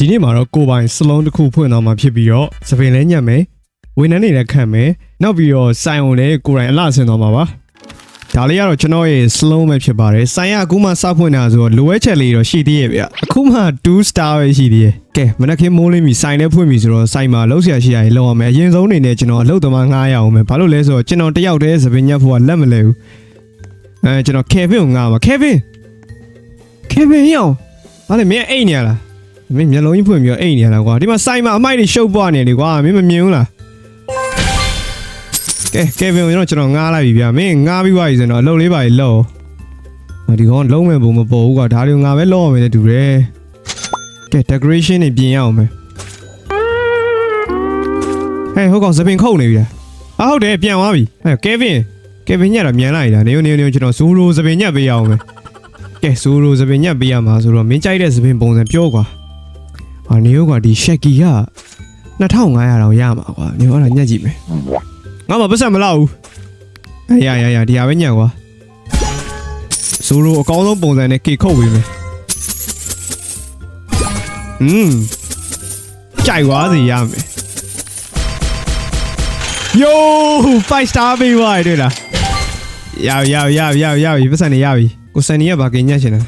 ဒီနေ့မှာတော့ကိုယ်ပိုင်စလုံးတစ်ခုဖွင့်သွားမှာဖြစ်ပြီးတော့စပင်လဲညက်မယ်ဝန်ထမ်းတွေလည်းခံမယ်နောက်ပြီးတော့ဆိုင်အောင်လည်းကိုယ်တိုင်အလှဆင်သွားမှာပါဒါလေးကတော့ကျွန်တော်ရဲ့ slow ပဲဖြစ်ပါတယ်ဆိုင်ရအခုမှစဖွင့်တာဆိုတော့လိုအပ်ချက်လေးတော့ရှိသေးရဲ့ဗျအခုမှ2 star ပဲရှိသေးရဲ့ကဲမနက်ခင်းမိုးလင်းပြီဆိုင်လည်းဖွင့်ပြီဆိုတော့ဆိုင်မှာလောက်ဆရာရှိရရင်လောက်အောင်မယ်အရင်ဆုံးအနေနဲ့ကျွန်တော်အလုပ်သမားငှားရအောင်မယ်ဘာလို့လဲဆိုတော့ကျွန်တော်တယောက်တည်းစပင်ညက်ဖို့ကလက်မလဲဘူးအဲကျွန်တော် Kevin ကိုငှားပါ Kevin Kevin ရောဘာလဲမင်းအိတ်နေရလား မင်းမျက်လုံးကြီးဖွင့်ပြီးတော့အိတ်နေရတာကွာဒီမှာစိုင်းမှာအမိုက်တွေရှုပ်ပွားနေတယ်ကွာမင်းမမြင်ဘူးလားကဲကဲဗင်ကိုကျွန်တော်ကျွန်တော်ငားလိုက်ပြီဗျာမင်းငားပြီးသွားပြီဆိုတော့အလုပ်လေးပါလေလောက်ဒီကောင်လုံးမဲ့ပုံမပေါ်ဘူးကွာဒါတွေကိုငါပဲလောက်အောင်မယ်နဲ့တူတယ်ကဲ decoration တွေပြင်ရအောင်မယ်ဟဲ့ဟိုကောင်စပင်ခုတ်နေပြီလားအဟုတ်တယ်ပြန်သွားပြီဟဲ့ကဲဗင်ကဲဗင်ညက်တော့မြန်လိုက်တာနေနေနေကျွန်တော်ဇိုးရိုစပင်ညက်ပေးရအောင်မယ်ကဲဇိုးရိုစပင်ညက်ပေးရမှာဆိုတော့မင်းကြိုက်တဲ့စပင်ပုံစံပြောကွာ။ ဟာနေရောကဒီရှက်ကီက2500တောင်ရမှာကွာ။နေရောအဲ့ဒါညက်ကြည့်မယ်။ငါမှပတ်စံမလောက်ဘူး။အေးရရရဒီဟာပဲညက်ကွာ။ဆိုလိုအကောင်းဆုံးပုံစံနဲ့ကေခုတ်ပေးမယ်။อืมကြိုက်သွားစီရမယ်။ Yo 5 star ပေးပါရတွေ့လား။ရရရရရရပတ်စံနေရပြီ။ကိုစံနေရဘာကညက်ချင်တယ်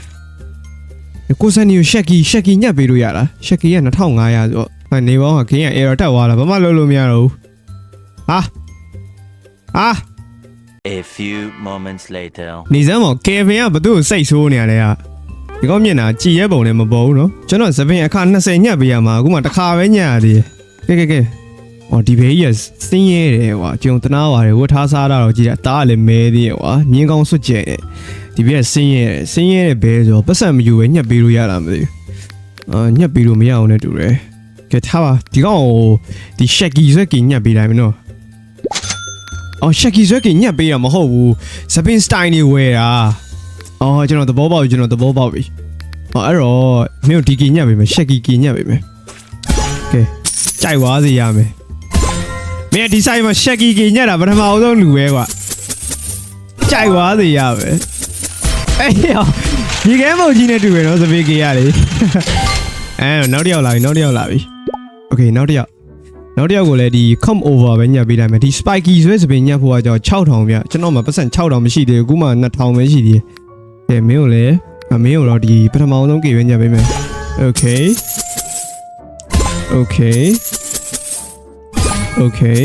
ကိုစန်နီကိုရှက်ကီရှက်ကီညက်ပေးလို့ရလားရှက်ကီက2500ဆိုတော့ဟာနေပေါင်းကခင်းရ error တက်သွားတာဘာမှလုပ်လို့မရတော့ဘူးဟာဟာ A few moments later. နေစမ်းမော် Kevin ကဘသူ့ကိုစိတ်ဆိုးနေရလဲဟာဒီကောင်မျက်နှာကြည်ရဲပုံနဲ့မပေါ်ဘူးနော်ကျွန်တော်သပင်အခါ20ညက်ပေးရမှာအခုမှတစ်ခါပဲညက်ရသေးတယ်ကဲကဲကဲအော်ဒီဘေးကြီးကစင်းရဲတယ်ကွာကျုံတနာပါတယ်ဝတ်ထားစားတာတော့ကြည်တာတားကလည်းမဲသေးရကွာမြင်းကောင်းစွတ်ကျဲတယ် ဒီဘေးကစင်းရဲတယ်စင်းရဲတဲ့ဘဲဆိုတော့ပတ်စံမယူပဲညက်ပေးလို့ရတာမသိဘူးအာညက်ပေးလို့မရအောင်နဲ့တူတယ်ကဲထားပါဒီကောင်ကိုဒီရှက်ကီဆွဲကီညက်ပေးလိုက်မနော်အော်ရှက်ကီဆွဲကီညက်ပေးတာမဟုတ်ဘူးစပင်စတိုင်နေဝဲတာအော်ကျွန်တော်သဘောပေါက်ပြီကျွန်တော်သဘောပေါက်ပြီအော်အဲ့တော့မင်းတို့ဒီကီညက်ပေးမယ်ရှက်ကီကီညက်ပေးမယ်ကဲကြိုက်သွားစေရမယ်မင်းကဒီဆိုင်မှာရှက်ကီကီညက်တာပထမအောင်ဆုံးလူပဲကွာကြိုက်သွားစေရမယ် အေးဟောဒီကဲမုတ်ကြီးနဲ့တူရနော်စပင်ကီရလေအဲနောက်တစ်ယောက်လာပြီနောက်တစ်ယောက်လာပြီโอเคနောက်တစ်ယောက်နောက်တစ်ယောက်ကိုလည်းဒီ come over ပဲညက်ပေးလိုက်မယ်ဒီ spiky ဆွဲစပင်ညက်ဖို့ကကြောင့်6000ပြကျွန်တော်မှာပတ်စံ6000မရှိသေးဘူးအခုမှ2000ပဲရှိသေးတယ်ကဲမင်းကိုလည်းအမင်းကိုတော့ဒီပထမအောင်ဆုံးကေပဲညက်ပေးမယ် okay okay okay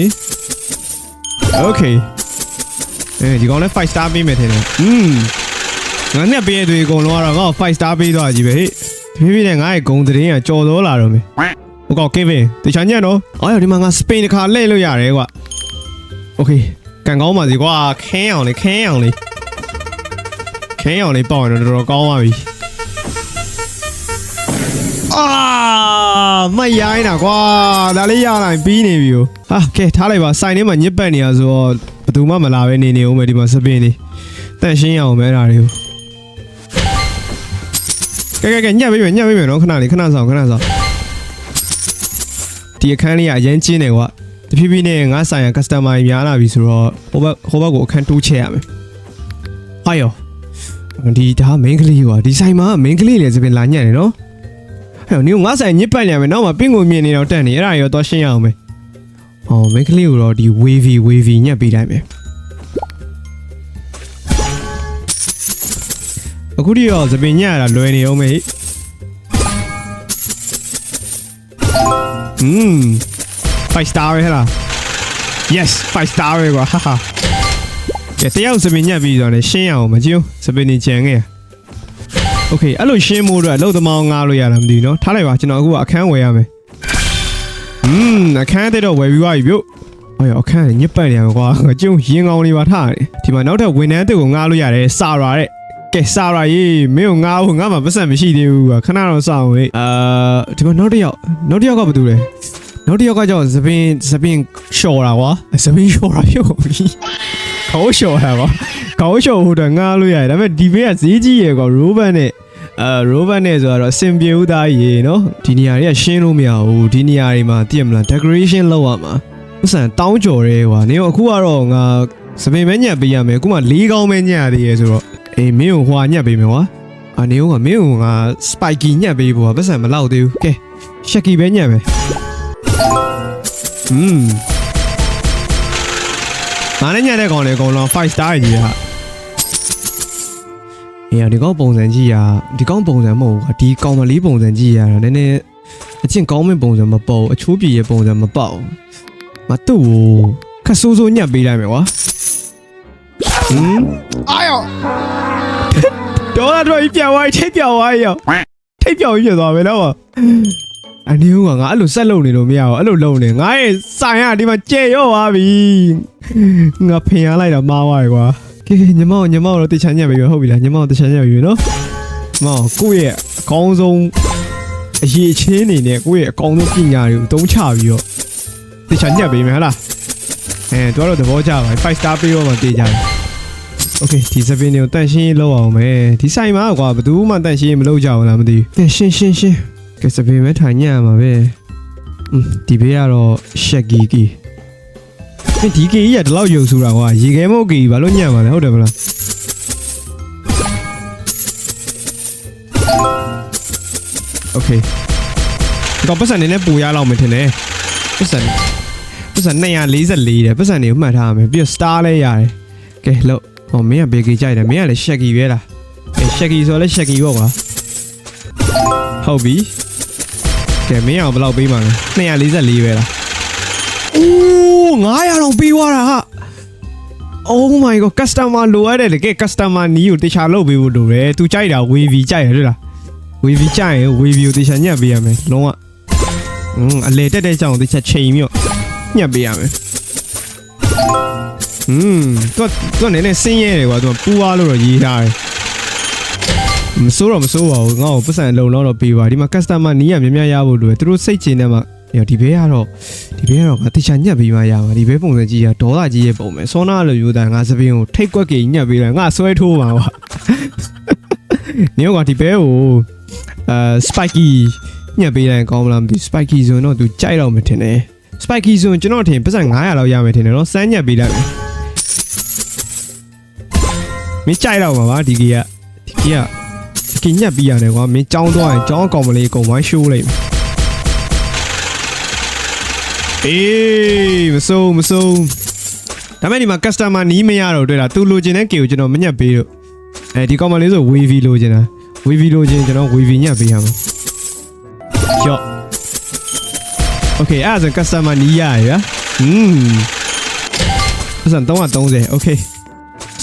okay အဲဒီကောင်လည်း5 star ပေးမယ်ထင်တယ်อืม ငါနဲ့ပေးရတဲ့အကုန်လုံးကတော့ငါ့ကို5 star ပေးသွားကြည့်ပဲဟေ့ဖြည်းဖြည်းနဲ့ငါ့ရဲ့ဂုံသတင်းကကြော်သောလာတော့မယ်ဟိုကောင်ကေဗင်တခြားညက်နော်အော်ရဒီမှာငါစပိန်တစ်ခါလှည့်လို့ရတယ်ကွာโอเคကန်ကောင်းပါစီကွာခင်းအောင်လေခင်းအောင်လေခင်းအောင်လေးပေါက်ရင်တော့တော်တော်ကောင်းပါပြီအာမရိုင်းတာကွာဒါလေးရလိုက်ပြီးနေပြီကိုဟာကဲထားလိုက်ပါစိုင်ထဲမှာညစ်ပတ်နေရဆိုတော့ဘယ်သူမှမလာပဲနေနေဦးမယ်ဒီမှာစပင်းလေးတန့်ရှင်းရအောင်ပဲဒါတွေကို ကဲကဲကဲညက်ပေးမယ်ညက်ပေးမယ်နော်ခဏလေးခဏဆောင်ခဏဆောင်ဒီအခန်းလေးကအရင်ကျင်းနေကွာတဖြည်းဖြည်းနဲ့ငါဆိုင်ရ customer ကြီးများလာပြီဆိုတော့ဟိုဘက်ဟိုဘက်ကိုအခန်းတိုးချဲ့ရမယ်ဟာယောဒီဒါ main ကလေးကွာဒီဆိုင်မှာ main ကလေးလေစပင်လာညက်နေနော်ဟဲ့နင်ငါဆိုင်ညစ်ပတ်နေမယ်နောက်မှပင့်ကိုမြင်နေတော့တက်နေအဲ့ဒါရောတော့ရှင်းရအောင်မယ်ဟော main ကလေးကိုတော့ဒီ wavy wavy ညက်ပေးလိုက်မယ် အခုဒီရောစပင်ညက်ရတာလွယ်နေအောင်မေးอืม5 star ပဲဟဲ့လား yes 5 star ပဲကွာဟာဟာကဲတယောက်စပင်ညက်ပြီးတော့လည်းရှင်းရအောင်မကြည့်ဘူးစပင်နေကြံခဲ့ရ โอเคအဲ့လိုရှင်းမို့အတွက်အလုပ်သမားငားလို့ရတာမသိဘူးเนาะထားလိုက်ပါကျွန်တော်အခုကအခန်းဝယ်ရမယ်อืมအခန်းတဲ့တော့ဝယ်ပြီးသွားပြီပြုတ်ဟောရအခန်းညစ်ပတ်နေရမှာကွာကျုံရင်ကောင်းလေးပါထားတယ်ဒီမှာနောက်ထပ်ဝန်ထမ်းတွေကိုငားလို့ရတယ်စာရာတဲ့ ကဲစာရာရေးမင်းကိုငားဖို့ငါမှပတ်စံမရှိသေးဘူးကွာခဏတော့စောင့်ဝေးအာဒီမှာနောက်တစ်ယောက်နောက်တစ်ယောက်ကဘာတူလဲနောက်တစ်ယောက်ကကြောင့်သပင်သပင်လျှော်တာကွာသပင်လျှော်တာပြုတ်ပြီခေါင်းလျှော်တာကွာခေါင်းလျှော်ဟိုတော့ငားလို့ရတယ်ဒါပေမဲ့ဒီဘေးကဈေးကြီးရယ်ကွာရိုးဘန်နဲ့အဲရိုဘတ်နဲ့ဆိုတော့စင်ပြေဦးသားရေနော်ဒီနေရာတွေကရှင်းလို့မရဘူးဒီနေရာတွေမှာသိရမလား decoration လုပ်ရမှာဥစ္စာတောင်းကြော်ရဲကွာနေတော့အခုကတော့ငါစပင်ပဲညက်ပေးရမယ်အခုမှ၄ကောင်းပဲညက်ရသေးရဲ့ဆိုတော့ အေးမင်းကိုဟွာညက်ပေးမယ်ကွာအာနေကမင်းကိုငါ spiky ညက်ပေးဖို့ကပတ်စံမလောက်သေးဘူးကဲရှက်ကီပဲညံ့ပဲอืมငါနဲ့ညံ့တဲ့ကောင်လေအကောင်လုံး5 star ကြီးဟာအေးဒီကောင်ပုံစံကြည့်ရဒီကောင်ပုံစံမဟုတ်ဘူးကွာဒီကောင်မလေးပုံစံကြည့်ရတာနည်းနည်းအချင်းကောင်းမဲ့ပုံစံမပေါ့အချိုးပြည့်ရဲ့ပုံစံမပေါ့မတူဘူးခက်ဆိုးဆိုးညက်ပေးလိုက်မယ်ကွာ ဟမ်အာယောဒေါ်လာတော့ပြဝိုင်းထိပ်ပြဝိုင်းရောထိပ်ပြောင်းပြသွားပဲတော့အနည်းကငါအဲ့လိုဆက်လုံနေလို့မရဘူးအဲ့လိုလုံနေငါရဲ့ဆိုင်ကဒီမှာကြဲရော့သွားပြီငါဖင်ရလိုက်တာမားသွားပြီကွာကဲကဲညီမတို့ညီမတို့တချမ်းညက်ပြီဟုတ်ပြီလားညီမတို့တချမ်းညက်ပြီနော်မောင်ကိုယ့်ရဲ့အကောင်းဆုံးအရေးချင်းအနေနဲ့ကိုယ့်ရဲ့အကောင်းဆုံးပညာတွေကိုတုံးချပြီးတော့တချမ်းညက်ပြီမယ်ဟလားအဲတို့ကတော့သဘောကျပါ5 star ပေးတော့မှတေးကြတယ် โอเคဒီစပင်းတွေကိုတန့်ရှင်းရေးလုပ်အောင်မယ်ဒီဆိုင်မှာကွာဘယ်သူမှတန့်ရှင်းရေးမလုပ်ကြဘူးလားမသိဘူးကဲရှင်းရှင်းရှင်းကဲစပင်းပဲထိုင်ညက်ရမှာပဲอืมဒီဘေးကတော့ရှက်ကီကီဒီကီကြီးကဒီလောက်ယုံဆိုတာကွာရေခဲမုတ်ကီဘာလို့ညံ့မှာလဲဟုတ်တယ်မလားโอเคတော့ပတ်စံနေနဲ့ပူရလောက်မယ်ထင်တယ်ပတ်စံပတ်စံ244တဲ့ပတ်စံတွေကိုမှတ်ထားရမယ်ပြီးတော့ star လဲရတယ်ကဲလို့ ဟောမင်းကဘေကီကြိုက်တယ်မင်းကလည်းရှက်ကီပဲလားအဲရှက်ကီဆိုလဲရှက်ကီပေါ့ကွာဟုတ်ပြီကဲမင်းအောင်ဘယ်လောက်ပေးမှာလဲ244ပဲလားအိုး900တောင်ပေးသွားတာဟာ Oh my god customer လိုရတဲ့လေကဲ customer နီးကိုတခြားလုပ်ပေးဖို့လိုတယ်။ तू ကြိုက်တာ wavy ကြိုက်ရတွေ့လား။ wavy ကြိုက်ရင် wavy ကိုတခြားညှပ်ပေးရမယ်လုံးဝ။อืมအလေတက်တဲ့ကြောင်တခြားချိန်ပြီးတော့ညှပ်ပေးရမယ်။ อืมตัวตัวနည်းနည်းဆင်းရဲတယ်ကွာသူပူွားလို့တော့ရေးထားတယ်မစိုးတော့မစိုးပါဘူးငါ့ကိုပတ်စံလုံလောက်တော့ပေးပါဒီမှာ customer နီးရမြများရဖို့လိုတယ်သူတို့စိတ်ချနေမှာဒီဘဲကတော့ဒီဘဲကတော့ငါတေချာညက်ပြီးမှရမှာဒီဘဲပုံစံကြီးကဒေါသကြီးရဲ့ပုံပဲစောနာလိုမျိုးသားငါစပင်းကိုထိတ်ကွက်ကြီးညက်ပြီးတော့ငါဆွဲထိုးမှာပါနင်ကဒီဘဲကိုအဲ spiky ညက်ပေးလိုက်ကောင်းမလားမသိ spiky ဆိုရင်တော့ तू ကြိုက်တော့မထင်နဲ့ spiky ဆိုရင်ကျွန်တော်ထင်ပတ်စံ900လောက်ရမယ်ထင်တယ်နော်စမ်းညက်ပေးလိုက် မယ်မင်းကြိုက်တော့မှာပါဒီကြီးကဒီကြီးကဒီကြီးညှပ်ပြီးရတယ်ကွာမင်းကြောင်းသွားရင်ကြောင်းကောင်မလေးအကုန်ဝိုင်းရှိုးလိုက်မယ်အေးမစိုးမစိုးဒါမဲ့ဒီမှာ customer နီးမရတော့တွေ့လားသူလိုချင်တဲ့ကေကိုကျွန်တော်မညက်ပေးတော့အဲဒီကောင်မလေးဆို wavy လိုချင်တာ wavy လိုချင်ကျွန်တော် wavy ညက်ပေးရမှာကြော့ Okay အဲ့ဒါဆို customer နီးရရယ်อืมပတ်စံ330 Okay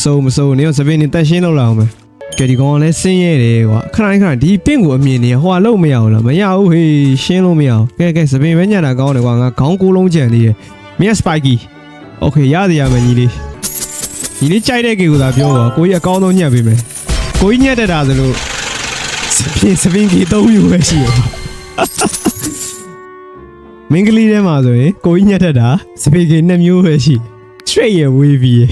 စိုးမစိုးနေတော့စပင်းနေတက်ရှင်းလောက်လာအောင်မယ်ကဲဒီကောင်ကလည်းဆင်းရဲတယ်ကွာခဏခဏဒီပင့်ကိုအမြင်နေဟိုကလုံးမရဘူးလားမရဘူးဟေးရှင်းလို့မရဘူးကဲကဲစပင်းပဲညံ့တာကောင်းတယ်ကွာငါခေါင်းကိုးလုံးကြံသေးတယ်မင်းက spiky okay ရသေးရမယ်ညီလေးညီလေးကြိုက်တဲ့ကေကိုသာပြောပါကိုကြီးအကောင်းဆုံးညံ့ပေးမယ်ကိုကြီးညံ့တတ်တာဆိုလို့စပင်းစပင်းကြီးသုံးယူပဲရှိရပါမင်းကလေးထဲမှာဆိုရင်ကိုကြီးညံ့တတ်တာစပင်းကြီးနှစ်မျိုးပဲရှိ straight ရ wavy ရ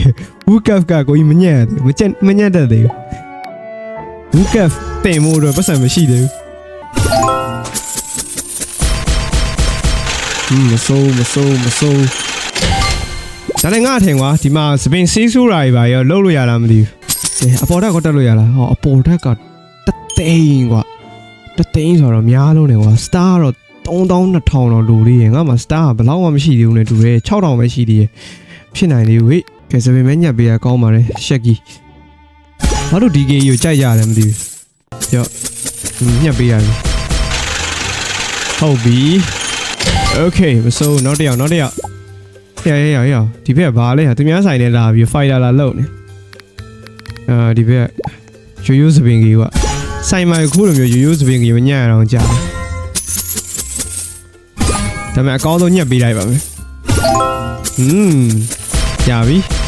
wook up ကကိုကြီးမညံ့တယ်မညံ့မညံ့တတ်သေးဘူး Wookaf တင်မို့တော့ပတ်စံမရှိသေးဘူးမဆိုးမဆိုးမဆိုးဒါလည်းငါထင်ကွာဒီမှာစပင်ဆေးဆိုးရာကြီးပါရောလှုပ်လို့ရလားမသိဘူးကဲအပေါ်ထက်ကတက်လို့ရလားဟောအပေါ်ထက်ကတသိန်းကွာတသိန်းဆိုတော့များလုံးတယ်ကွာ star တော့3200တော့လိုသေးရဲ့ငါမှာ star ကဘယ်လောက်မှမရှိသေးဘူးနဲ့တူတယ်6000ပဲရှိသေးရဲ့ဖြစ်နိုင်သေးဘူးဟေ့ ကဲစပင်မဲညက်ပေးရကောင်းပါတယ်ရှက်ကီဘာလို့ဒီကေကိုကြိုက်ကြရတယ်မသိဘူးရော့ညက်ပေးရတယ်ဟုတ်ပြီ Okay မစိုးနောက်တစ်ယောက်နောက်တစ်ယောက်ရရရရဒီဘက်ဘာလဲဟာသူများဆိုင်နဲ့လာပြီး fighter လာလုံနေအာဒီဘက်ရိုးရိုးစပင်ကြီးကဆိုင်မှာခုလိုမျိုးရိုးရိုးစပင်ကြီးမညံ့အောင်ကြာဒါပေမဲ့အကောင်းဆုံးညက်ပေးလိုက်ပါမယ်อืมရပြီ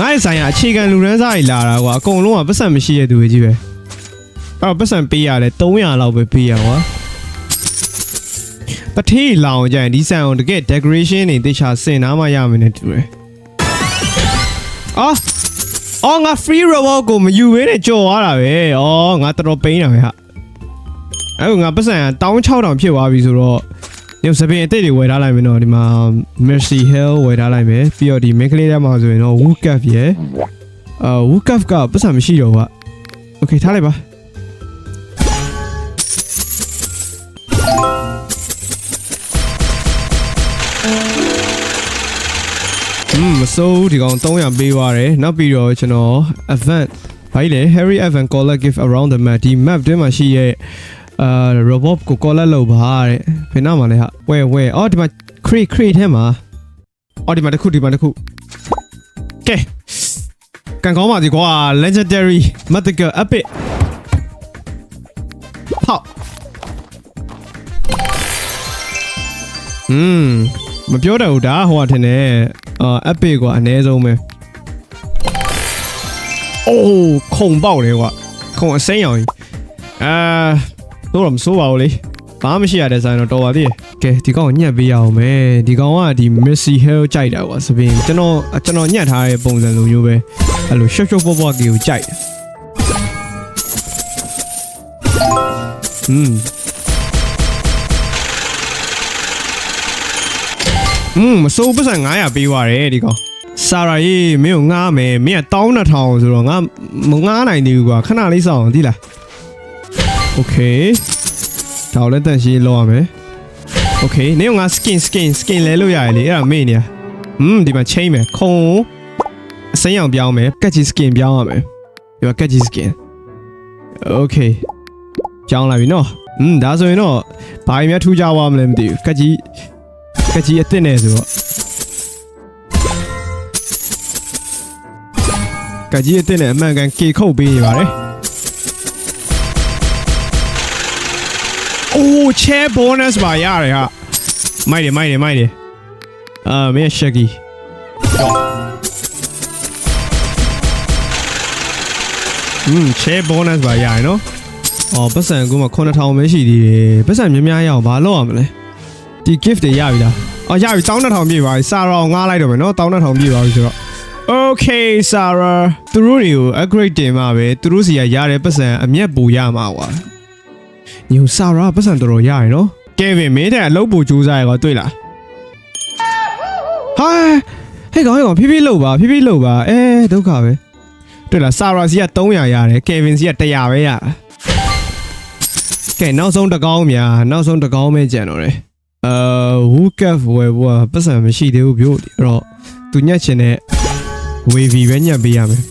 ငါ့ဆိုင်ကအခြေခံလူရန်စားကြီးလာတာကွာအကုန်လုံးကပတ်စံမရှိတဲ့သူတွေကြီးပဲအဲ့တော့ပတ်စံပေးရတယ်300လောက်ပဲပေးရကွာတထေးလောင်ကြရင်ဒီဆန်အောင်တကယ် decoration တွေတေချာစင်နာမှရမယ်နဲ့တူတယ်။အော်အော်ငါ free robot ကိုမယူဘဲနဲ့ကြော်သွားတာပဲ။အော်ငါတော်တော်ပိန်းတာပဲဟာ။အဲ့ငါပတ်စံ16000ဖြစ်သွားပြီဆိုတော့ ညစပင်အတိတ်တွေဝယ်ထားလိုက်မယ်နော်ဒီမှာ Mercy Hill ဝယ်ထားလိုက်မယ်ပြီးတော့ဒီ main ကလေးထဲမှာဆိုရင်တော့ Woodcaf ရယ်အာ Woodcaf ကပတ်စံမရှိတော့ဘူးက Okay ထားလိုက်ပါอืมမစိုးဘူးဒီကောင်300ပေးပါတယ်နောက်ပြီးတော့ကျွန်တော် event ဘာကြီးလဲ Harry Event Color Gift Around the Map ဒီ map တွင်းမှာရှိရဲ့ အာ robot ကို collect လုပ်ပါတဲ့ဘယ်နာမှာလဲဟာဝဲဝဲအော်ဒီမှာ crate crate ထဲမှာအော်ဒီမှာတစ်ခုဒီမှာတစ်ခုကဲကန်ကောင်းပါဒီကွာ legendary mythical epic ဟောက်อืมမပြောတော့ဘူးဒါဟိုကထင်တယ်အာ epic ကွာအနည်းဆုံးပဲအိုးခုံပေါက်တယ်ကွာခုံအစိမ်းအောင်ကြီးအာ ဆိုးတော့မဆိုးပါဘူးလေဘာမှမရှိရတဲ့ဆိုင်တော့တော်ပါသေးတယ်ကဲဒီကောင်ကိုညှက်ပေးရအောင်ပဲဒီကောင်ကဒီ Messi Hell ကြိုက်တာကွာသပင်ကျွန်တော်ကျွန်တော်ညှက်ထားတဲ့ပုံစံလိုမျိုးပဲအဲ့လိုရှော့ရှော့ပေါ့ပေါ့ကြီးကိုကြိုက်တယ်ဟွန်းอืมမစိုးပတ်စံ900ပေးပါတယ်ဒီကောင်စာရာရေးမင်းကိုငားမယ်မင်းက12000ဆိုတော့ငါမငားနိုင်သေးဘူးကွာခဏလေးစောင့်သိလား Okay ဒါကိုလည်းတန်ရှင်းလောက်ရမယ် Okay နေငါ skin skin skin လဲလို့ရတယ်လေအဲ့ဒါမေ့နေရ။ဟွန်းဒီမှာ change မယ်ခုံအစိမ်းရောင်ပြောင်းမယ်ကက်ချီ skin ပြောင်းရမယ်။ဒီမှာကက်ချီ skin Okay ပြောင်းလာပြီနော်။ဟွန်းဒါဆိုရင်တော့ဘာတွေများထူးခြားသွားမလဲမသိဘူး။ကက်ချီကက်ချီအစ်စ်နဲ့ဆိုတော့ကက်ချီအစ်စ်နဲ့အမှန်ကန်ကေခုတ်ပေးနေပါတယ်။ chair bonus ပါရတယ်ဟာမိုက်တယ်မိုက်တယ်မိုက်တယ်အာမင်းရှက်ကီอืม chair bonus ပါရတယ်နော်အော်ပတ်စံကူမှ9000ပဲရှိသေးတယ်ပတ်စံများများရအောင်ဘာလုပ်ရမလဲဒီ gift တွေရပြီလားအော်ရပြီ12000ပြည့်ပါပြီစာရောငားလိုက်တော့မယ်နော်12000ပြည့်ပါပြီဆိုတော့ Okay Sarah သူတို့တွေကို upgrade တင်မှာပဲသူတို့စီကရတဲ့ပတ်စံအမျက်ပူရမှာကွာ ညို Sarah ပတ်စံတော်တော်ရရနော် Kevin မင်းတဲ့အလုပ်ပူကြိုးစားရကွာတွေ့လားဟာဟဲ့ကောင်ဟဲ့ကောင်ဖြည်းဖြည်းလှုပ်ပါဖြည်းဖြည်းလှုပ်ပါအဲဒုက္ခပဲတွေ့လား Sarah စီက300ရတယ် Kevin စီက100ပဲရတာကဲနောက်ဆုံးတစ်ကောင်းများနောက်ဆုံးတစ်ကောင်းပဲကြံတော့တယ်အာ Wookaf ဝယ်ဘောပတ်စံမရှိသေးဘူးပြောအဲ့တော့သူညက်ချင်တဲ့ wavy ပဲညက်ပေးရမယ်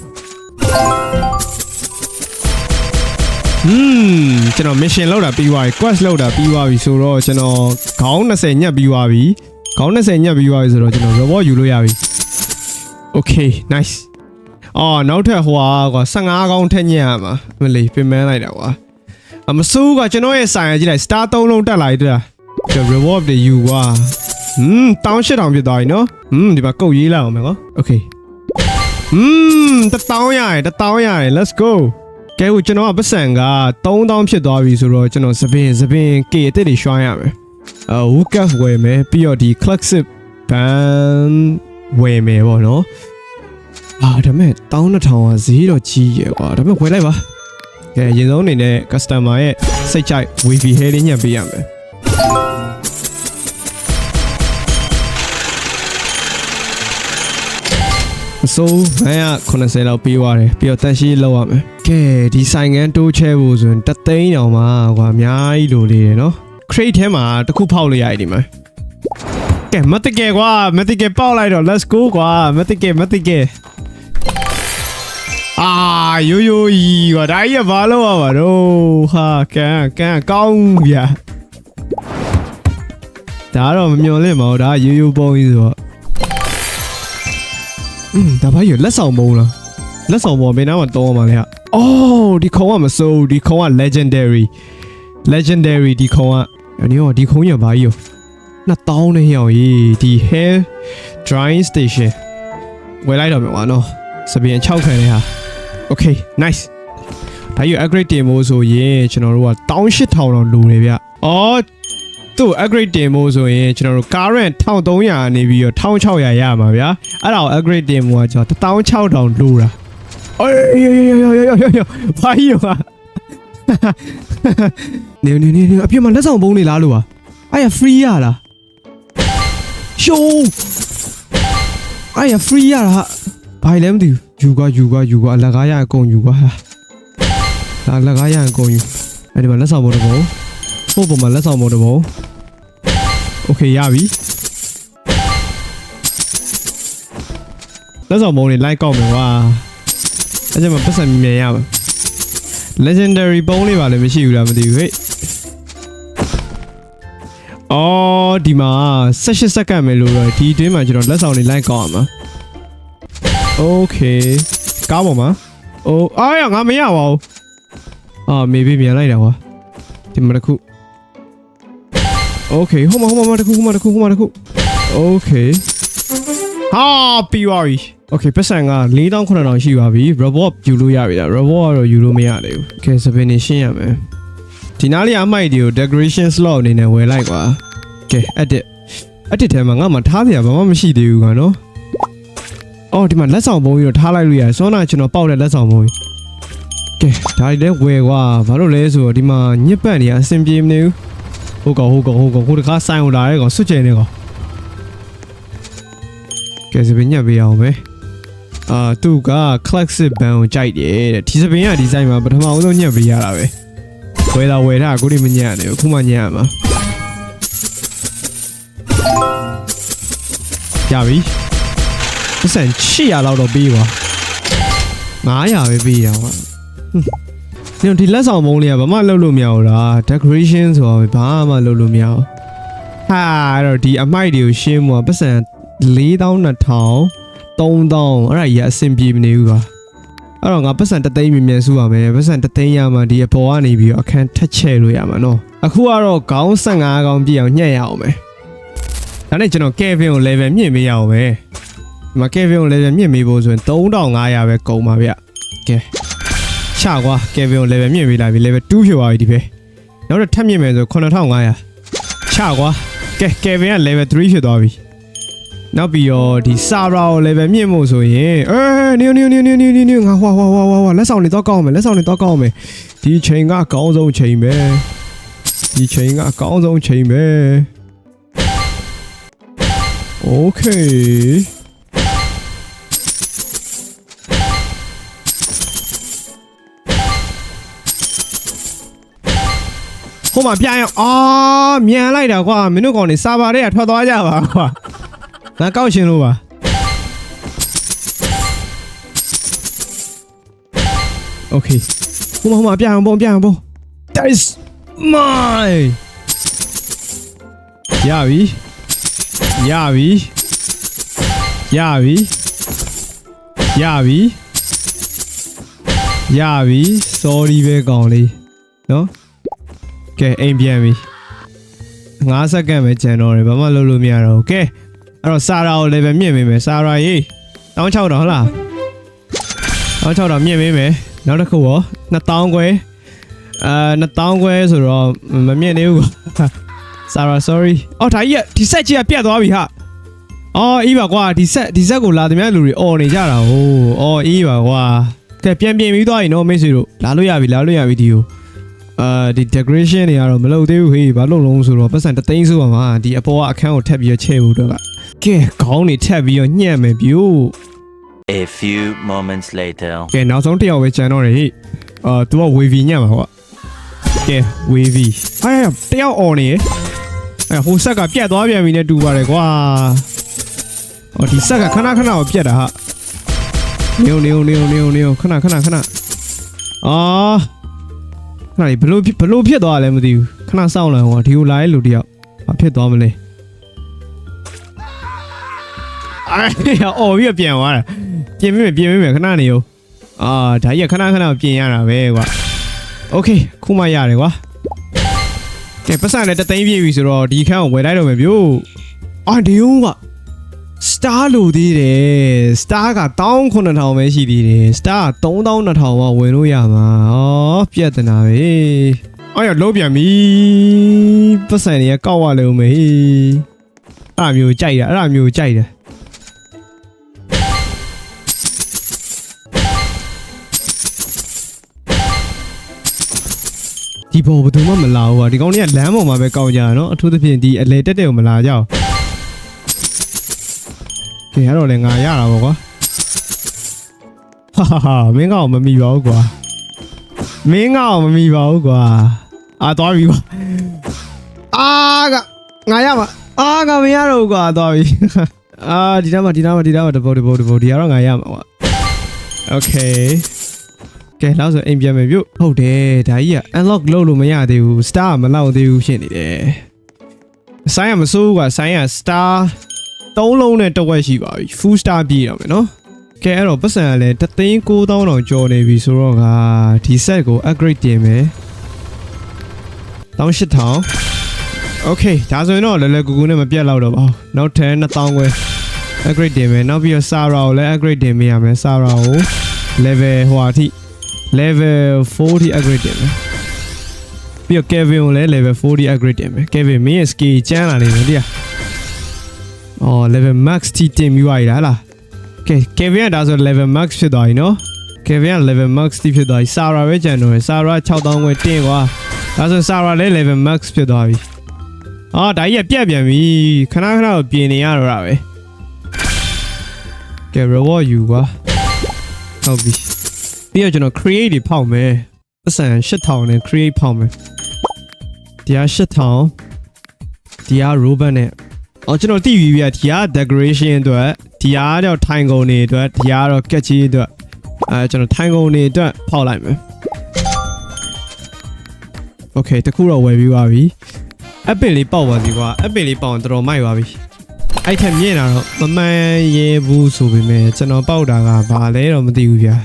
ဟွန်းကျွန်တော် mission လောက်တာပြီးသွားပြီ quest လောက်တာပြီးသွားပြီဆိုတော့ကျွန်တော်ခေါင်း20ညက်ပြီးသွားပြီခေါင်း20ညက်ပြီးသွားပြီဆိုတော့ကျွန်တော် robot ယူလို့ရပြီ okay nice အော်နောက်ထပ်ဟိုဟာကွာ15ခေါင်းထက်ညက်ရမှာမလေးပြင်ပန်းလိုက်တာကွာအမစိုးကကျွန်တော်ရဲ့ဆိုင်ရကြည့်လိုက် star 3လုံးတက်လာပြီတွေ့လားကျွန်တော် reward တွေယူကွာဟွန်းတောင်း8000ဖြစ်သွားပြီနော်ဟွန်းဒီမှာကုတ်ရေးလိုက်အောင်မယ်ကွာ okay อืมတတောင်းရတယ်တတောင်းရတယ် let's go ကဲဦးကျွန်တော်ကပတ်စံက3000ဖြစ်သွားပြီဆိုတော့ကျွန်တော်သပင်သပင်ကေအစ်စ်တွေရွှိုင်းရမယ်အာဝူကတ်ဝယ်မယ်ပြီးတော့ဒီ classic band ဝယ်မယ်ပေါ့နော်အာဒါမဲ့12000ကဈေးတော့ကြီးရယ်ကွာဒါမဲ့ဝယ်လိုက်ပါကဲအရင်ဆုံးအနေနဲ့ customer ရဲ့စိတ်ကြိုက် wavy hair လေးညှပ်ပေးရမယ် အစိုးဘန်က80လောက်ပေးသွားတယ်ပြီးတော့တန်ရှိလောက်ရမယ်ကဲဒီဆိုင်ငန်းတိုးချဲဖို့ဆိုရင်တသိန်းတောင်မှကွာအများကြီးလိုလေးတယ်နော် crate ထဲမှာတစ်ခုဖောက်လို့ရတယ်ဒီမှာကဲမတ်တကယ်ကွာမတ်တကယ်ပေါက်လိုက်တော့ let's go ကွာမတ်တကယ်မတ်တကယ်အာယိုယိုကြီးကွာဒါကြီးကဘာလို့ရပါတော့ဟာကန်ကန်ကောင်းဗျာဒါတော့မမျော်လင့်ပါဘူးဒါရိုးရိုးပုံကြီးဆိုတော့ อืมဒါဘာကြီးလက်ဆောင်မုံလားလက်ဆောင်ပေါ်ဘယ်နားမှာတောင်းရမှာလဲဟာအော်ဒီခုံကမစိုးဒီခုံက legendary legendary ဒီခုံကဒီဟောဒီခုံရဘာကြီးရောနှစ်တောင်းနဲ့ဟောင်ကြီးဒီ hair drying station ဝယ်လိုက်တော့မယ်ကွာနော်စပင်6ခံလေးဟာ okay nice ဒါကြီး upgrade တင်ဖို့ဆိုရင်ကျွန်တော်တို့က18000တောင်လိုနေဗျအော် သူ့ upgrade တင်ဖို့ဆိုရင်ကျွန်တော်တို့ current 1300နေပြီးတော့1600ရမှာဗျာအဲ့ဒါကို upgrade တင်ဖို့ကကျွန်တော်16000လိုတာအေးယောယောယောယောယောယောဘာကြီးရောနေနေနေအပြစ်မှာလက်ဆောင်ပုံးနေလားလို့ပါအဲ့ရ free ရလား show အဲ့ရ free ရတာဘာလဲမသိဘူးယူကွာယူကွာယူကွာအလကားရအကုန်ယူကွာဟာလာလက်ကားရအကုန်ယူအဲ့ဒီမှာလက်ဆောင်ပုံးတစ်ပုံဟိုပုံမှာလက်ဆောင်ပုံးတစ်ပုံ โอเคရပြီ လက်ဆောင်ပုံတွေ like ကောက်မယ်ကွာအဲ့ကျမှပတ်စံမြင်ရမှာ legendary ပုံးလေးပါလည်းမရှိဘူးလားမသိဘူးဟဲ့အော်ဒီမှာ18စက္ကန့်ပဲလို့တော့ဒီအတွင်းမှာကျွန်တော်လက်ဆောင်တွေ like ကောက်ရမှာ okay ကားပေါ်မှာအိုးအားရငါမရပါဘူးအာမေဘေးမြန်လိုက်တာကွာဒီမှာတစ်ခု okay ဟိုမှာဟိုမှာတစ်ခုဟိုမှာတစ်ခုဟိုမှာတစ်ခု okay ဟာပြီးသွားပြီ okay ပတ်စံက4900ရှိပါပြီ robot ယူလို့ရပြီလား robot ကတော့ယူလို့မရသေးဘူး okay စပင်းနေရှင်းရမယ်ဒီနားလေးအမိုက်တွေကို decoration slot အနေနဲ့ဝယ်လိုက်ကွာ okay edit edit ထဲမှာငါမှထားစရာဘာမှမရှိသေးဘူးကွာနော်အော်ဒီမှာလက်ဆောင်ပုံကြီးတော့ထားလိုက်လို့ရတယ်စောနာကျွန်တော်ပေါက်တဲ့လက်ဆောင်ပုံကြီးကဲဒါတွေလည်းဝယ်ကွာဘာလို့လဲဆိုတော့ဒီမှာညစ်ပတ်နေရအဆင်ပြေမနေဘူး ဟုတ်ကောဟုတ်ကောဟုတ်ကောဟိုတခါဆိုင်ဟိုလာရဲကောစွတ်ချင်နေကောကဲစပင်းညက်ပေးအောင်ပဲအာသူက classic band ကိုကြိုက်တယ်တဲ့ဒီစပင်းကဒီဇိုင်းမှာပထမဦးဆုံးညက်ပေးရတာပဲဝယ်တာဝယ်တာကိုဒီမညက်ရသေးဘူးခုမှညက်ရမှာရပြီပတ်စံ800လောက်တော့ပေးပါ900ပဲပေးရပါ ညဒီလက်ဆောင်ပုံးလေးကဘာမှလုပ်လို့မရဘူးလား decoration ဆိုတာဘာမှလုပ်လို့မရဘူးဟာအဲ့တော့ဒီအမိုက်တွေကိုရှင်းမှာပတ်စံ4200 3000အဲ့ဒါကြီးအဆင်ပြေမနေဘူးကွာအဲ့တော့ငါပတ်စံတသိန်းမြင်မြန်စုရမယ်ပတ်စံတသိန်းရမှဒီအပေါ်ကနေပြီးတော့အခန်းထက်ချဲ့လို့ရမှာနော်အခုကတော့ခေါင်း15ခေါင်းပြည့်အောင်ညှက်ရအောင်မယ်ဒါနဲ့ကျွန်တော် Kevin ကို level မြင့်ပေးရအောင်ပဲဒီမှာ Kevin ကို level မြင့်ပေးဖို့ဆိုရင်3500ပဲကုန်ပါဗျကဲ ချကွာ Kevin ကို level မြင့်ပေးလိုက်ပြီ level 2ဖြစ်သွားပြီဒီပဲနောက်တော့ထပ်မြင့်မယ်ဆို9500ချကွာကဲ Kevin က level 3ဖြစ်သွားပြီနောက်ပြီးတော့ဒီ server ကို level မြင့်ဖို့ဆိုရင်အဲနင်းနင်းနင်းနင်းနင်းနင်းငါဟွာဟွာဟွာဟွာဟွာလက်ဆောင်တွေတော့ကောင်းမယ်လက်ဆောင်တွေတော့ကောင်းမယ်ဒီချိန်ကအကောင်းဆုံးချိန်ပဲဒီချိန်ကအကောင်းဆုံးချိန်ပဲโဟိုမှာပြန်ရအောင်အာမြန်လိုက်တာကွာမင်းတို့ကောင်နေ server တွေကထွက်သွားကြပါကွာ ငါကောက်ရှင်လို့ပါโอเคဟိုမှာဟိုမှာပြန်အောင်ပုံပြန်အောင်ပုံ that is mine ရပြီရပြီရပြီရပြီရပြီ sorry ပဲကောင်လေးနော် ကဲအိမ်ပြန်ပြီ5စက္ကန့်ပဲကြံတော့တယ်ဘာမှလုပ်လို့မရတော့ဘူးကဲအဲ့တော့စာရာကို level မြင့်ပေးမယ်စာရာရေး1600ဟုတ်လား1600မြင့်ပေးမယ်နောက်တစ်ခုရော2000ခွဲအာ2000ခွဲဆိုတော့မမြင့်သေးဘူးစာရာ sorry အော်ဒါကြီးကဒီ set ကြီးကပြတ်သွားပြီဟာအော်အေးပါကွာဒီ set ဒီ set ကိုလာသမျှလူတွေអော်နေကြတာဟိုးအော်အေးပါကွာကဲပြန်ပြင်ပြီးသွားပြီနော်မိတ်ဆွေတို့လာလို့ရပြီလာလို့ရပြီဒီကို အာဒီ decoration တွေကတော့မလုပ်သေးဘူးဟေးဘာလို့လုံးဆိုတော့ပတ်စံတသိန်းဆိုပါမှာဒီအပေါ်ကအခန်းကိုထပ်ပြီးတော့ချဲ့ဖို့တော့ကကဲခေါင်းနေထက်ပြီးတော့ညံ့မယ်ပြို့ A few moments later. ကဲနောက်ဆုံးတစ်ယောက်ပဲကျန်တော့တယ်ဟိအာ तू က wavy ညံ့မှာဟောကဲ wavy ဟာတယောက်អော်နေအဲဟိုဆက်ကပြတ်သွားပြန်ပြီနဲ့တူပါတယ်ကွာအော်ဒီဆက်ကခဏခဏကိုပြတ်တာဟာနေုံနေုံနေုံနေုံနေုံခဏခဏခဏအာ ခဏလေးဘလို့ဘလို့ဖြစ်သွားလဲမသိဘူးခဏစောင့်လိုက်ဟောဒီကိုလာရဲ့လူတယောက်ဘာဖြစ်သွားမလဲ အဲ့အော်ပြီးတော့ပြန်သွားတာပြင်မိမယ်ပြင်မိမယ်ခဏနေရောအာဒါကြီးကခဏခဏပြင်ရတာပဲကွာโอเคခုမှရတယ်ကွာကဲပတ်စံနဲ့တသိန်းပြည့်ပြီဆိုတော့ဒီခန်းကိုဝယ်လိုက်တော့မယ်ဗျို့အာဒီယုံက စတားလိုသေးတယ်စတားက19000ပဲရှိသေးတယ်စတားက3200မှဝင်လို့ရမှာဩပြက်တနာပဲအော်ရလုံးပြန်ပြီပတ်စံတွေကကောက်ရလုံးမေးအဲ့လိုမျိုးကြိုက်တာအဲ့လိုမျိုးကြိုက်တယ် ဒီဘောဘယ်သူမှမလာဘူးอ่ะဒီကောင်တွေကလမ်းပေါ်မှာပဲကောက်ကြတာเนาะအထူးသဖြင့်ဒီအလေတက်တဲ့ကိုမလာကြဘူး ကဲအဲ့တော့လည်းငါရတာပေါ့ကွာဟာဟာဟာမင်းကောင်မမိပါဘူးကွာမင်းကောင်မမိပါဘူးကွာအာသွားပြီကွာအာကငါရမှာအာကမရတော့ဘူးကွာသွားပြီ အာဒီနားမှာဒီနားမှာဒီနားမှာတပုတ်တပုတ်တပုတ်ဒီကတော့ငါရမှာကွာโอเคကဲနောက်ဆိုအိမ်ပြန်မယ်ပြုတ်ဟုတ်တယ်ဒါကြီးက unlock လုပ်လို့မရသေးဘူး star မလောက်သေးဘူးဖြစ်နေတယ်ဆိုင်ကမစိုးဘူးကွာဆိုင်က star 3လုံးနဲ့တဝက်ရှိပါပြီ full star ပြည့်ရမယ်နော်ကဲအဲ့တော့ပတ်စံကလည်း3,900တောင်ကျော်နေပြီဆိုတော့ကဒီ set ကို upgrade တင်မယ်1800 okay ဒါဆိုရင်တော့လွယ်လွယ်ကူကူနဲ့မပြတ်တော့တော့ပါနောက်ထပ်2000ခွဲ upgrade တင်မယ်နောက်ပြီးတော့ Sara ကိုလည်း upgrade တင်ပေးရမယ် Sara ကို level ဟိုအထိ level 40 upgrade တင်မယ်ပြီးတော့ Kevin ကိုလည်း level 40 upgrade တင်မယ် Kevin မင်းရဲ့ skill ကျန်းလာနေတယ်တိရ အော် level max ထိတင်ပြီးသွားပြီလားလားကဲ Kevin ကဒါဆို level max ဖြစ်သွားပြီနော် Kevin က level max ထိဖြစ်သွားပြီ Sara ပဲကျန်တော့တယ် Sara 6000ခွဲတင်ကွာဒါဆို Sara လည်း level max ဖြစ်သွားပြီအော်ဒါကြီးကပြက်ပြန်ပြီခဏခဏတော့ပြင်နေရတော့တာပဲကဲ reward ယူကွာဟုတ်ပြီပြီးတော့ကျွန်တော် create တွေဖောက်မယ်အစံ8000နဲ့ create ဖောက်မယ်တရား8000တရား robot နဲ့ အော်ကျွန်တော်သိပြီဗျာတရား decoration အတွက်တရားတော့ထိုင်ကုန်တွေအတွက်တရားတော့ catch အတွက်အဲကျွန်တော်ထိုင်ကုန်တွေအတွက်ဖောက်လိုက်မယ် Okay တခုတော့ဝယ်ပြီးသွားပြီအပင်လေးပေါက်ပါစီကွာအပင်လေးပေါက်ရင်တော်တော်မိုက်ပါပြီအဲ့ထက်မြင့်တာတော့မမှန်ရဲဘူးဆိုပေမဲ့ကျွန်တော်ပေါက်တာကဘာလဲတော့မသိဘူးဗျာ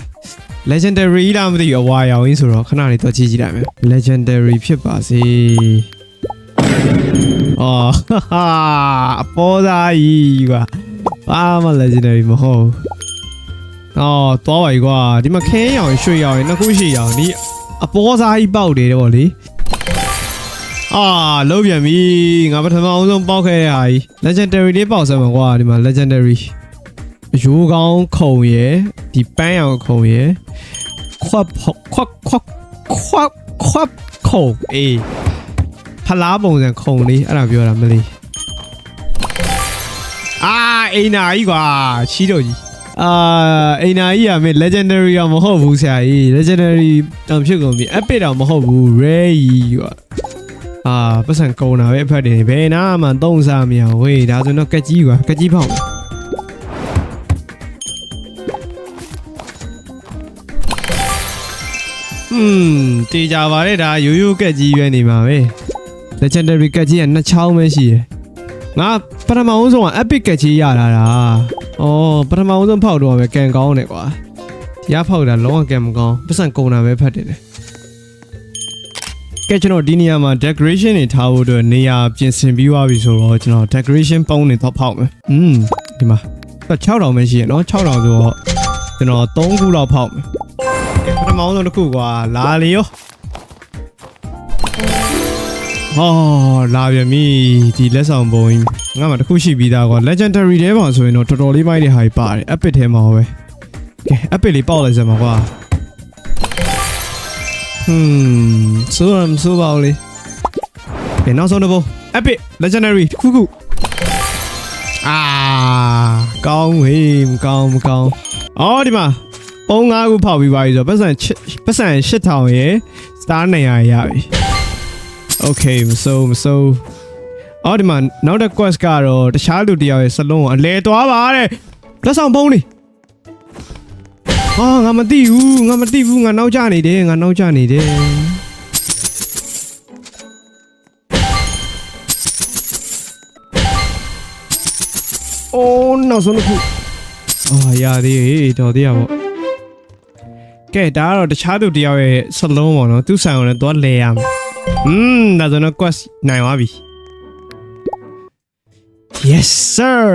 legendary လားမသိဘူးအဝါရောင်ကြီးဆိုတော့ခဏလေးတော့ကြည့်ကြည့်လိုက်မယ် legendary ဖြစ်ပါစေ အော်ဟာဟာအပေါ်သားကြီးကွာဘာမှ legendary မဟုတ်ဘူးအော်သွားပါ E ကွာဒီမှာခင်းရောင်ရွှေရောင်နှစ်ခုရှိရောင်ဒီအပေါ်သားကြီးပေါက်တယ်တော့လေအာလုံးပြန်ပြီငါပထမအောင်ဆုံးပေါက်ခဲ့တဲ့ဟာကြီး legendary လေးပေါက်စမ်းပါကွာဒီမှာ legendary ရိုးကောင်းခုံရယ်ဒီပန်းရောင်ခုံရယ်ခွက်ဖောခွက်ခွက်ခွက်ခွက်ခုံအေး ဖလားပုံစံခုံလေးအဲ့ဒါပြောတာမလေးအာအိမ်နာကြီးကွာချီးတော့ကြီးအာအိမ်နာကြီးကမင်း legendary တော့မဟုတ်ဘူးဆရာကြီး legendary တောင်ဖြစ်ကုန်ပြီ epic တော့မဟုတ်ဘူး rare ကြီးကွာအာပတ်စံကုန်တာပဲအဖက်တင်ဘယ်နာမှသုံးစားမရဘူးဝေးဒါဆိုတော့ကက်ကြီးကွာကက်ကြီးဖောက်မယ်ဟွန်းတေးကြပါလေဒါရိုးရိုးကက်ကြီးပဲနေမှာပဲ legendary ကက်ကြီးကနှစ်ချောင်းပဲရှိရယ်ငါပထမဦးဆုံးက epic ကက်ကြီးရလာတာအော်ပထမဦးဆုံးဖောက်တော့ပဲကန်ကောင်းတယ်ကွာရဖောက်တာလုံးဝကန်မကောင်းပတ်စံကုန်တာပဲဖတ်တယ်လေကဲကျွန်တော်ဒီနေရာမှာ decoration တွေထားဖို့အတွက်နေရာပြင်ဆင်ပြီးသွားပြီဆိုတော့ကျွန်တော် decoration ပုံးတွေတော့ဖောက်မယ်။อืมဒီမှာ6000ပဲရှိရနော်6000ဆိုတော့ကျွန်တော်3ခုလောက်ဖောက်မယ်။ကဲပထမဆုံးတစ်ခုကွာလာလေရော။ ဟောလာပြန်ပြီဒီလက်ဆောင်ပုံကြီးငါမှတစ်ခုရှိပြီးသားကွာ legendary ထဲမှာဆိုရင်တော့တော်တော်လေးမိုက်တဲ့ဟာကြီးပါတယ် epic ထဲမှာပဲ။ကဲ epic လေးပေါက်လိုက်စမ်းပါကွာ။ Hmm ဆိုရမ်ဆိုပါဦးလေကဲနောက်ဆုံးတစ်ပုတ် epic legendary တစ်ခုခုအာကောင်းဟေးမကောင်းမကောင်းအော်ဒီမှာပုံး၅ခုဖောက်ပြီးပါပြီဆိုတော့ပတ်စံချစ်ပတ်စံ8000ရယ် star 900ရပြီ okay မစိုးမစိုးအော်ဒီမှာနောက်တစ် quest ကတော့တခြားလူတစ်ယောက်ရဲ့စလုံးကိုအလဲသွားပါတဲ့လက်ဆောင်ပုံးလေးဟာငါမသိဘူးငါမသိဘူးငါနောက်ကျနေတယ်ငါနောက်ကျနေတယ်အိုးနောက်ဆုံးတစ်ခုအာရသေးဟေးတော်သေးရပေါ့ကဲဒါကတော့တခြားသူတယောက်ရဲ့စလုံးပေါ့နော်သူ့ဆိုင်ကိုလည်းသွားလဲရမယ် อืมဒါဆိုတော့ quest နိုင်သွားပြီ yes sir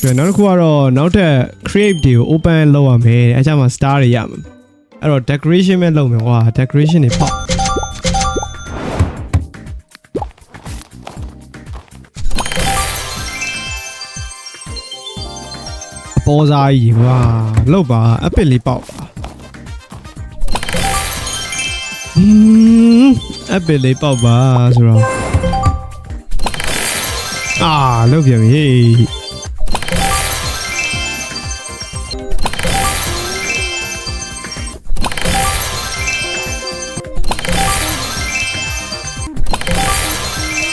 ပြန်နောက်တစ်ခုကတော့နောက်ထပ် create တွေကို open လုပ်ရမယ်အဲကြမှာ star တွေရမှာအဲ့တော့ decoration ပဲလုပ်မယ်ကွာ decoration တွေပေါ့အပေါ်စားကြီးကွာလောက်ပါအပစ်လေးပေါက်ပါ อืมအပစ်လေးပေါက်ပါဆိုတော့အာလောက်ပြန်ပြီဟေး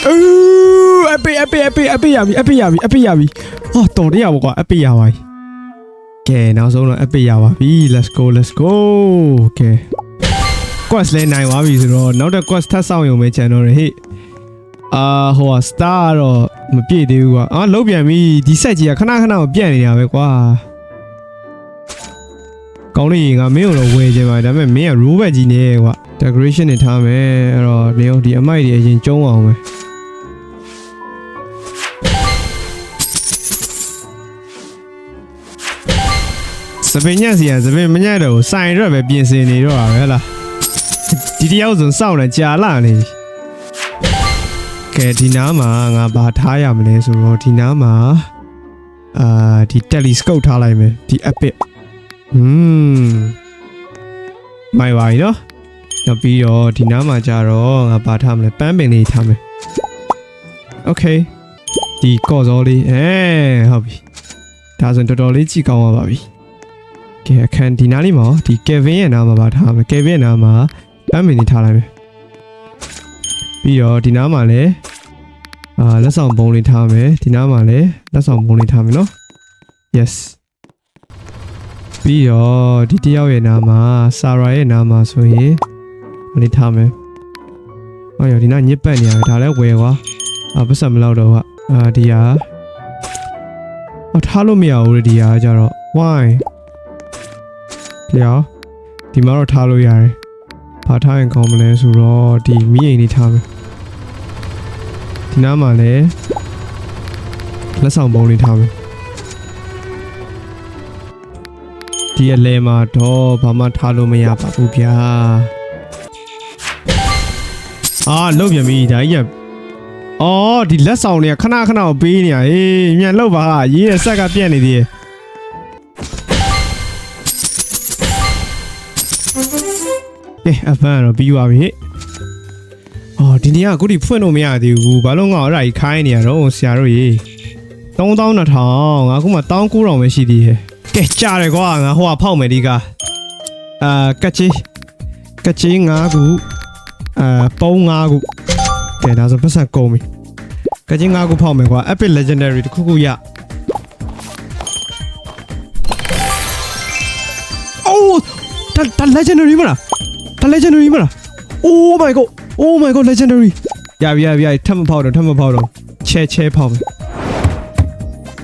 အူးအပိအပိအပိအပိရပြီအပိရပြီအပိရပြီဟောတော်ရရပါကွာအပိရပါပြီကဲနောက်ဆုံးတော့အပိရပါပြီ let's go let's go ကဲ quest လဲနိုင်သွားပြီဆိုတော့နောက်တဲ့ quest ထပ်ဆောင်ရုံပဲကျန်တော့တယ်ဟေ့အာဟိုက star ကတော့မပြည့်သေးဘူးကွာအာလုတ်ပြန်ပြီဒီ set ကြီးကခဏခဏမပြတ်နေတာပဲကွာကောင်းလေးငါမင်းကိုတော့ဝယ်ခြင်းပါဒါပေမဲ့မင်းက rule back ကြီးနေကွာ decoration တွေထားမယ်အဲ့တော့နေအောင်ဒီအမိုက်တွေအရင်ကျုံးအောင်ပဲစပင်ညက်စီကစပင်မညက်တော့စိုင်ရက်ပဲပြင်ဆင်နေတော့တာပဲဟဲ့လား ဒီတယောက်ဆိုစောင့်နေကြာလာနေပြီကဲဒီနားမှာငါဘာထားရမလဲဆိုတော့ဒီနားမှာအာဒီ telescope ထားလိုက်မယ်ဒီ epic อืมမိုင်ပါပြီနော်နောက်ပြီးတော့ဒီနားမှာကြာတော့ငါဘာထားမလဲပန်းပင်လေးထားမယ် okay ဒီကော့စောလေးအဲဟုတ်ပြီဒါဆိုရင်တော်တော်လေးကြည့်ကောင်းပါပြီကဲအခန်းဒီနားလေးမှာဒီ Kevin ရဲ့နားမှာဘာထားမလဲ Kevin ရဲ့နားမှာ ပန်းမင်းနေထားလိုက်မယ်ပြီးတော့ဒီနားမှာလည်းအာလက်ဆောင်ပုံလေးထားမယ်ဒီနားမှာလည်းလက်ဆောင်ပုံလေးထားမယ်နော် yes ပြီးတော့ဒီတယောက်ရဲ့နားမှာဆာရာရဲ့နားမှာဆိုရင်ဟိုလေးထားမယ်ဟောရဒီနားညစ်ပတ်နေရတယ်ဒါလည်းဝယ်ကွာအာပတ်စံမလောက်တော့ဟာအာဒီဟာဟောထားလို့မရဘူးလေဒီဟာကြတော့ why ဒီဟာဒီမှာတော့ထားလို့ရတယ် ဘာထားရင်ကောင်းမလဲဆိုတော့ဒီမီးအိမ်လေးထားမယ်ဒီနားမှာလည်းလက်ဆောင်ပုံလေးထားမယ်ဒီအလဲမှာတော့ဘာမှထားလို့မရပါဘူးဗျာအာလုတ်ပြန်ပြီဒါကြီးကအော်ဒီလက်ဆောင်တွေကခဏခဏကိုပေးနေရအေးမြန်လောက်ပါရေးရဆက်ကပြက်နေသေးတယ် ကဲအဖန်တော့ပြီးသွားပြီဟဲ့အော်ဒီနေ့ကအခုထိဖွင့်လို့မရသေးဘူးဘာလို့ငါအဲ့ဒါကြီးခိုင်းနေရတော့ဆရာတို့ရေ3200ငါအခုမှ1900ပဲရှိသေးတယ်ကဲကြားတယ်ကွာငါဟိုကဖောက်မယ်ဒီကအာကချီကချီ9ခုအာပုံး9ခုကဲဒါဆိုပတ်စံကုန်ပြီကချီ9ခုဖောက်မယ်ကွာ epic legendary တစ်ခုခုရအိုးဒါဒါ legendary မလား ဒါ legendary မလား Oh my god Oh my god legendary ရပြီရပြီရပြီထပ်မဖောက်တော့ထပ်မဖောက်တော့ချဲချဲဖောက်မယ်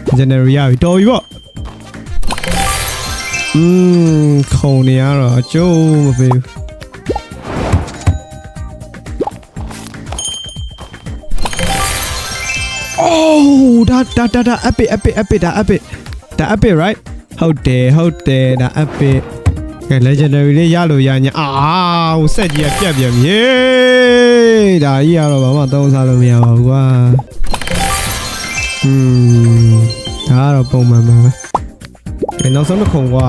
legendary ရပြီတော်ပြီပေါ့อืมခုံနေရတော့အကျိုးမပေးဘူး Oh ဒါဒါဒါဒါ epic epic epic ဒါ epic ဒါ epic right ဟုတ်တယ်ဟုတ်တယ်ဒါ epic ကဲ legendary လေးရလို့ရညာအာဟိုဆက်ကြီးကပြတ်ပြန်ပြီဒါကြီးကတော့ဘာမှသုံးစားလို့မရပါဘူးကွာอืมဒါကတော့ပုံမှန်ပါပဲကဲနောက်ဆုံးတစ်ခုကွာ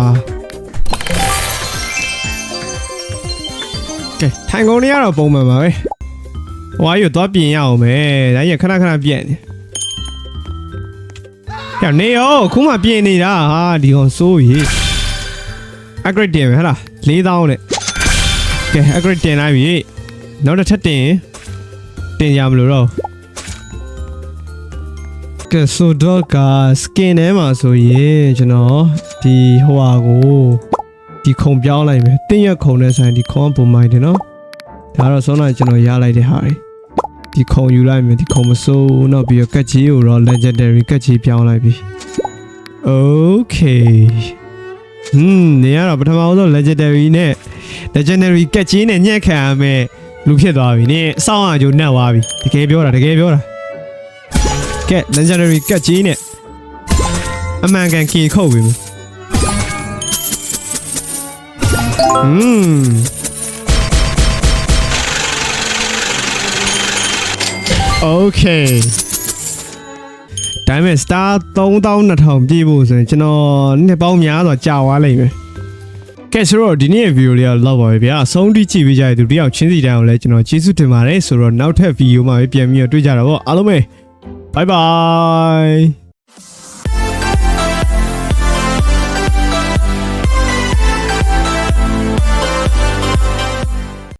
ကဲထိုင်ကုန်လေးကတော့ပုံမှန်ပါပဲဟွာရတော့ပြင်ရအောင်ပဲဒါကြီးကခဏခဏပြက်နေရနေရောခုမှပြင်နေတာဟာဒီကောင်စိုးရေ upgrade တင်မယ်ဟဟလား4000နဲ့ကဲ upgrade တင်လိုက်ပြီနောက်တစ်ထပ်တင်ရင်တင်ရမလို့တော့ကဲဆိုတော့က skin ထဲမှာဆိုရင်ကျွန်တော်ဒီဟိုဟာကိုဒီခုံပြောင်းလိုက်မယ်တင်းရက်ခုံနဲ့ဆိုင်ဒီခုံကပုံမိုင်းတယ်နော်ဒါတော့ဆုံးတော့ကျွန်တော်ရလိုက်တဲ့ဟာတွေဒီခုံယူလိုက်မယ်ဒီခုံမစိုးနောက်ပြီးတော့ကက်ကြီးကိုတော့ legendary ကက်ကြီးပြောင်းလိုက်ပြီ okay ဟွန်းနေရတော့ပထမဆုံး legendary နဲ့ legendary ကက်ချင်းနဲ့ညက်ခံရမယ်လူဖြစ်သွားပြီနင်အဆောင်အကျိုးနှက်သွားပြီတကယ်ပြောတာတကယ်ပြောတာကက် legendary ကက်ချင်းနဲ့အမှန်ကန်ကေခုတ်ပြီဟွန်း okay ဒါပေမဲ့ star 3200ပြည့်ဖို့ဆိုရင်ကျွန်တော်နှစ်ပေါင်းများစွာကြာသွားလိမ့်မယ်ကဲဆိုတော့ဒီနေ့ရဲ့ဗီဒီယိုလေးကလောက်ပါပဲဗျာအဆုံးထိကြည့်ပေးကြတဲ့သူတယောက်ချင်းစီတိုင်းကိုလည်းကျွန်တော်ကျေးဇူးတင်ပါတယ်ဆိုတော့နောက်ထပ်ဗီဒီယိုမှာပဲပြန်ပြီးတော့တွေ့ကြတာပေါ့အားလုံးပဲ bye bye